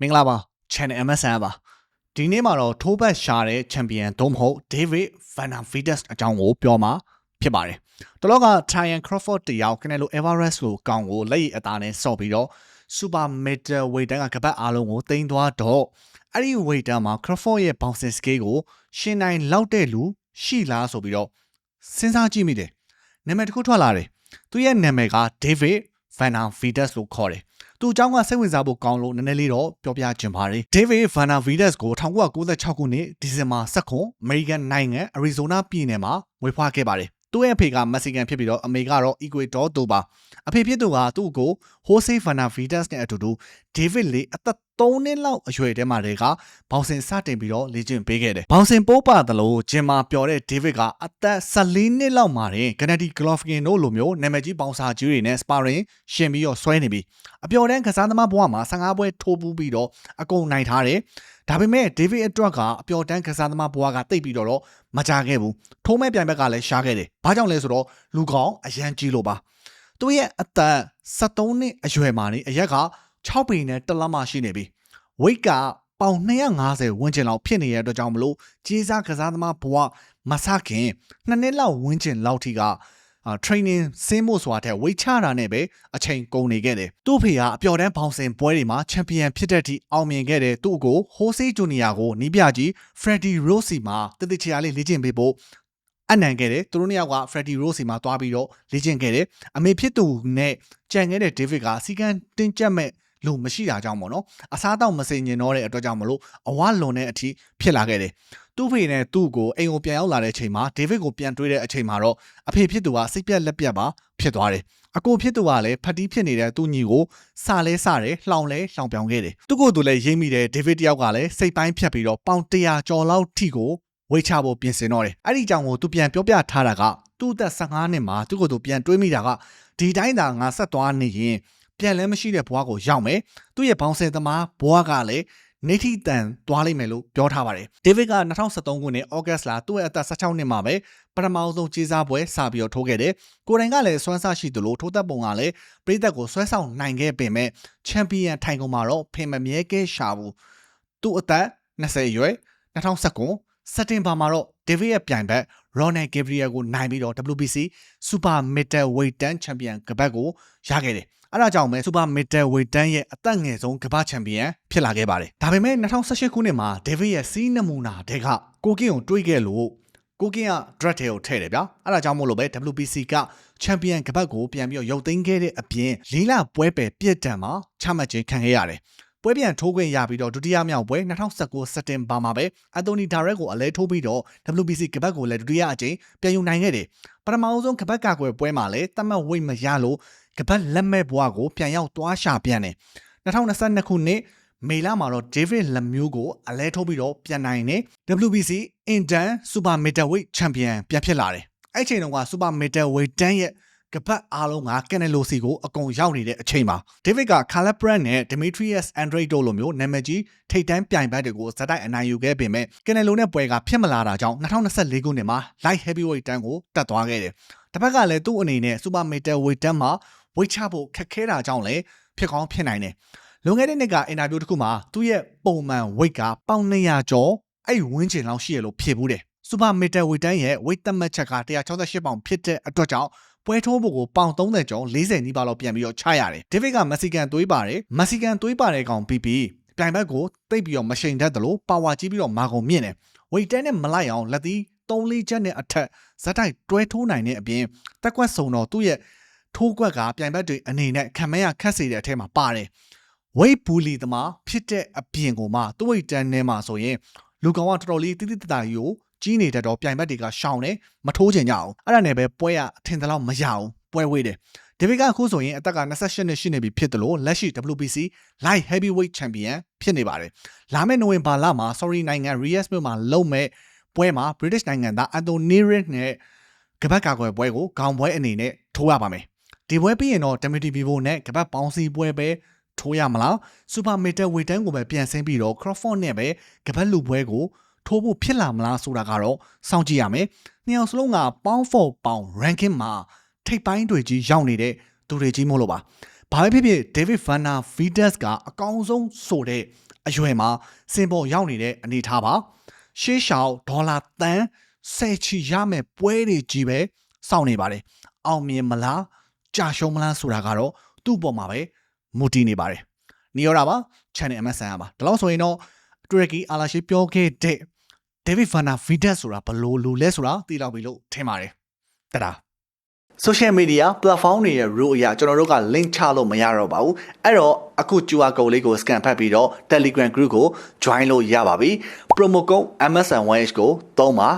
မင်္ဂလာပါ Channel MSN ပါဒီနေ့မှာတော့ထိုးဘက်ရှာတဲ့ချန်ပီယံသို့မဟုတ် David Van Der Vitas အကြောင်းကိုပြောမှာဖြစ်ပါတယ်တလောက Ryan Crawford တယောက် Canelo Alvarez ကိုကောင်းကိုလက်ရည်အသားနဲ့ဆော့ပြီးတော့ Super Middleweight တန်းကကပတ်အားလုံးကိုတင်သွားတော့အဲ့ဒီ weight တန်းမှာ Crawford ရဲ့ bouncing scale ကိုရှင်းနိုင်လောက်တဲ့လူရှိလားဆိုပြီးတော့စဉ်းစားကြည့်မိတယ်နာမည်တစ်ခုထွက်လာတယ်သူရဲ့နာမည်က David Van Der Vitas လို့ခေါ်တယ် သူအကြောင်းကစိတ်ဝင်စားဖို့ကောင်းလို့နည်းနည်းလေးတော့ပြောပြချင်ပါတယ်။ David Van Der Vidas ကို1996ခုနှစ်ဒီဇင်ဘာ19 American နိုင်ငံ Arizona ပြည်နယ်မှာမွေးဖွားခဲ့ပါတယ်။သူ့ရဲ့အဖေကမက္ဆီကန်ဖြစ်ပြီးတော့အမေကတော့ Ecuador သူပါအဖေဖြစ်သူကသူ့ကို Jose Van Der Vidas နဲ့အတူတူ David လေးအသက် 3နှစ်လောက်အရွယ်တည်းမှာတည်းကဘောင်စင်စတင်ပြီးတော့လေ့ကျင့်ပေးခဲ့တယ်။ဘောင်စင်ပိုးပါသလိုဂျင်မာပျော်တဲ့ David ကအသက်14နှစ်လောက်မှာတင် Gennady Golovkin တို့လိုမျိုးနာမည်ကြီးဘောင်စာကြီးတွေနဲ့ sparring ရှင်ပြီးတော့ဆွဲနေပြီ။အပျော်တန်းကစားသမားဘဝမှာ15ပွဲထိုးပူးပြီးတော့အကုန်နိုင်ထားတယ်။ဒါပေမဲ့ David အတွက်ကအပျော်တန်းကစားသမားဘဝကတိတ်ပြီးတော့မကြခဲ့ဘူး။ထိုးမဲ့ပြိုင်ဘက်ကလည်းရှားခဲ့တယ်။ဘာကြောင့်လဲဆိုတော့လူကောင်အရန်ကြီးလို့ပါ။သူ့ရဲ့အသက်73နှစ်အရွယ်မှာနေအရက်က 6ပေနဲ့တလက်မှရှိနေပြီ။ weight ကပေါင်250ဝန်းကျင်လောက်ဖြစ်နေတဲ့အတွက်ကြောင့်မလို့ကြေးစားကစားသမားဘဝမဆခင်နှစ်နှစ်လောက်ဝန်းကျင်လောက်ထိကအာ training ဆင်းဖို့ဆိုတာတဲ့ weight ချတာနဲ့ပဲအချိန်ကုန်နေခဲ့တယ်။သူ့ဖေကအပျော်တန်းဘောင်စင်ပွဲတွေမှာချန်ပီယံဖြစ်တဲ့အထိအောင်မြင်ခဲ့တဲ့သူ့ကို Jose Junior ကိုနီးပြကြီး Freddy Rossi မှာတတိချရာလေးလေ့ကျင့်ပေးဖို့အနံခဲ့တယ်သူတို့နှစ်ယောက်က Freddy Rossi မှာတွားပြီးတော့လေ့ကျင့်ခဲ့တယ်အမေဖြစ်သူနဲ့ကြံခဲ့တဲ့ David ကစီကံတင်းကျပ်မဲ့ လို့မရှိတာကြောင့်ပေါ့နော်အစားတောက်မစင်ကျင်တော့တဲ့အတွက်ကြောင့်မလို့အဝလွန်တဲ့အထိဖြစ်လာခဲ့တယ်သူ့ဖေနဲ့သူ့ကိုအိမ်ကိုပြန်ရောက်လာတဲ့အချိန်မှာဒေးဗစ်ကိုပြန်တွေ့တဲ့အချိန်မှာတော့အဖေဖြစ်သူကစိတ်ပြက်လက်ပြက်ပါဖြစ်သွားတယ်အကိုဖြစ်သူကလည်းဖတ်တီးဖြစ်နေတဲ့သူ့ညီကိုစလဲစတယ်လှောင်လဲလှောင်ပြောင်ခဲ့တယ်သူ့ကိုယ်သူလည်းရိမ့်မိတဲ့ဒေးဗစ်တယောက်ကလည်းစိတ်ပိုင်းဖြတ်ပြီးတော့ပေါင်100ကျော်လောက်ထိကိုဝေချဖို့ပြင်ဆင်တော့တယ်အဲ့ဒီကြောင့်ကိုသူပြန်ပြောပြထားတာကသူ့အသက်15နှစ်မှာသူ့ကိုယ်သူပြန်တွေးမိတာကဒီတိုင်းသာငါဆက်သွားနေရင် ပြန်လဲမရှိတဲ့ဘွားကိုရောက်မယ်သူ့ရဲ့ဘောင်ဆယ်သမားဘွားကလည်းနေထိတန်သွားလိမ့်မယ်လို့ပြောထားပါတယ်ဒေးဗစ်က2013ခုနှစ်ဩဂတ်လသူ့ရဲ့အသက်16နှစ်မှာပဲပထမဆုံးကြေးစားပွဲစပြီးတော့ထိုးခဲ့တယ်ကိုရိုင်ကလည်းစွမ်းစားရှိသလိုထိုးသက်ပုံကလည်းပြည်သက်ကိုဆွဲဆောင်နိုင်ခဲ့ပေမဲ့ချန်ပီယံထိုင်ကုန်မှာတော့ဖင်မမြဲခဲ့ရှာဘူးသူ့အသက်20အရွယ်2019စက်တင်ဘာမှာတော့ ဒေးဗစ်ရဲ့ပြိုင်ဘက်ရော်နယ်ဂေဘရီယယ်ကိုနိုင်ပြီးတော့ WBC Super Middleweight တန်းချန်ပီယံကပတ်ကိုရခဲ့တယ်အဲ့ဒါကြောင့်ပဲ Super Middleweight တန်းရဲ့အသက်ငယ်ဆုံးကမ္ဘာချန်ပီယံဖြစ်လာခဲ့ပါတယ်ဒါပေမဲ့2018ခုနှစ်မှာ David ရဲ့စီးနမူနာတဲ့ကကိုကင်းကိုတွေးခဲ့လို့ကိုကင်းက drug ထဲကိုထည့်တယ်ဗျာအဲ့ဒါကြောင့်မို့လို့ပဲ WBC ကချန်ပီယံကပတ်ကိုပြန်ပြီးတော့ရုပ်သိမ်းခဲ့တဲ့အပြင်လေးလပွဲပယ်ပြစ်ဒဏ်မှာချမှတ်ခြင်းခံခဲ့ရတယ် ပွဲပြန်ထိုးခွင့်ရပြီးတော့ဒုတိယမြောက်ပွဲ2019စက်တင်ဘာမှာပဲအန်တိုနီဒါရက်ကိုအလဲထိုးပြီးတော့ WBC ကပတ်ကိုလည်းဒုတိယအကြိမ်ပြန်ယူနိုင်ခဲ့တယ်ပထမဆုံးကပတ်ကာကွယ်ပွဲမှာလည်းတတ်မှတ်ဝိတ်မရလို့ကပတ်လက်မဲ့ဘွားကိုပြန်ရောက်သွားရှာပြန်တယ်2022ခုနှစ်မေလမှာတော့ David Lemieux ကိုအလဲထိုးပြီးတော့ပြန်နိုင်တယ် WBC Indian Super Middleweight Champion ပြန်ဖြစ်လာတယ်အဲ့ချိန်တုန်းက Super Middleweight တန်းရဲ့ ကပတ်အားလုံးကကန်နယ်လိုစီကိုအကုန်ရောက်နေတဲ့အချိန်မှာဒေးဗစ်ကကာလက်ဘရန်နဲ့ Demetrius Andre တို့လိုမျိုးနာမည်ကြီးထိပ်တန်းပြိုင်ဘက်တွေကိုဇက်တိုက်အနိုင်ယူခဲ့ပေမဲ့ကန်နယ်လိုနဲ့ပွဲကဖြစ်မလာတာကြောင့်2024ခုနှစ်မှာ Light Heavyweight တန်းကိုတက်သွားခဲ့တယ်။တစ်ဖက်ကလည်းသူ့အနေနဲ့ Super Middleweight တန်းမှာဝိတ်ချဖို့ခက်ခဲတာကြောင့်လည်းဖြစ်ကောင်းဖြစ်နိုင်တယ်။လွန်ခဲ့တဲ့နှစ်ကအင်တာဗျူးတစ်ခုမှာသူ့ရဲ့ပုံမှန် weight ကပေါင်200ကျော်အဲ့ဝန်းကျင်လောက်ရှိရလို့ဖြေဘူးတယ်။ Super Middleweight တန်းရဲ့ weight သတ်မှတ်ချက်က168ပေါင်ဖြစ်တဲ့အတွက်ကြောင့်ပွဲထိုးဖို့ကိုပေါင်30ကျော်40နီးပါးလောက်ပြန်ပြီးတော့ချရတယ်။ဒေးဗစ်ကမက်ဆီကန်သွေးပါတယ်။မက်ဆီကန်သွေးပါတဲ့ကောင်ပြီးပြီးပြိုင်ဘက်ကိုတိတ်ပြီးတော့မရှိန်တတ်တယ်လို့ပါဝါကြီးပြီးတော့မာကုန်မြင့်တယ်။ဝိတ်တဲနဲ့မလိုက်အောင်လက်သီး3လေးချက်နဲ့အထက်ဇက်တိုက်တွဲထိုးနိုင်တဲ့အပြင်တက်ကွက်စုံတော့သူ့ရဲ့ထိုးကွက်ကပြိုင်ဘက်တွေအနေနဲ့ခံမဲရခတ်စေတဲ့အထက်မှာပါတယ်။ဝိတ်ဘူလီသမားဖြစ်တဲ့အပြင်ကိုမှသူ့ဝိတ်တန်းထဲမှာဆိုရင်လူကောင်ကတော်တော်လေးတိတိတတာကြီးကို ကြီးနေတဲ့တော့ပြိုင်ဘက်တွေကရှောင်တယ်မထိုးချင်ကြအောင်အဲ့ဒါနဲ့ပဲပွဲရအထင်သလောက်မရအောင်ပွဲဝေးတယ်ဒေးဗစ်ကအခုဆိုရင်အသက်က28နှစ်ရှိနေပြီဖြစ်တယ်လို့လက်ရှိ WBC Light Heavyweight Champion ဖြစ်နေပါတယ်လာမယ့်နိုဝင်ဘာလမှာ Sorry နိုင်ငံ Riyadh မြို့မှာလုပ်မဲ့ပွဲမှာ British နိုင်ငံသား Anthony Rick နဲ့ကပတ်ကာကွယ်ပွဲကိုခေါင်းပွဲအနေနဲ့ထိုးရပါမယ်ဒီပွဲပြီးရင်တော့ WTB ဘိုနဲ့ကပတ်ပေါင်းစီပွဲပဲထိုးရမလား Super Middleweight တန်းကိုပဲပြန်ဆင်းပြီးတော့ Crawford နဲ့ပဲကပတ်လူပွဲကို ထိုးဖို့ဖြစ်လာမလားဆိုတာကတော့စောင့်ကြည့်ရမယ်။နှစ်ယောက်စလုံးကပေါင်းဖို့ပေါင်း ranking မှာထိပ်ပိုင်းတွေကြီးရောက်နေတဲ့သူတွေကြီးမို့လို့ပါ။ဘာပဲဖြစ်ဖြစ် David Van Der Vidas ကအကောင်းဆုံးဆိုတဲ့အရွယ်မှာစင်ပေါ်ရောက်နေတဲ့အနေထားပါရှေးရှောက်ဒေါ်လာတန်ဆယ်ချီရမဲ့ပွဲတွေကြီးပဲစောင့်နေပါတယ်အောင်မြင်မလားကြာရှုံးမလားဆိုတာကတော့သူ့ပေါ်မှာပဲမူတည်နေပါတယ်နေရတာပါ channel MSN ပါဒါလို့ဆိုရင်တော့တူရကီအာလာရှိပြောခဲ့တဲ့ David Van der Vidas ဆိုတာဘယ်လိုလူလဲဆိုတာသိတော့ပြီလို့ထင်ပါတယ်တဒါ social media platform တွေရဲ့ rule အရကျွန်တော်တို့က link ချလို့မရတော့ပါဘူးအဲ့တော့အခု QR code လေးကို scan ဖတ်ပြီးတော့ Telegram group ကို join လို့ရပါပြီ promo code MSN1H ကိုသုံးပါ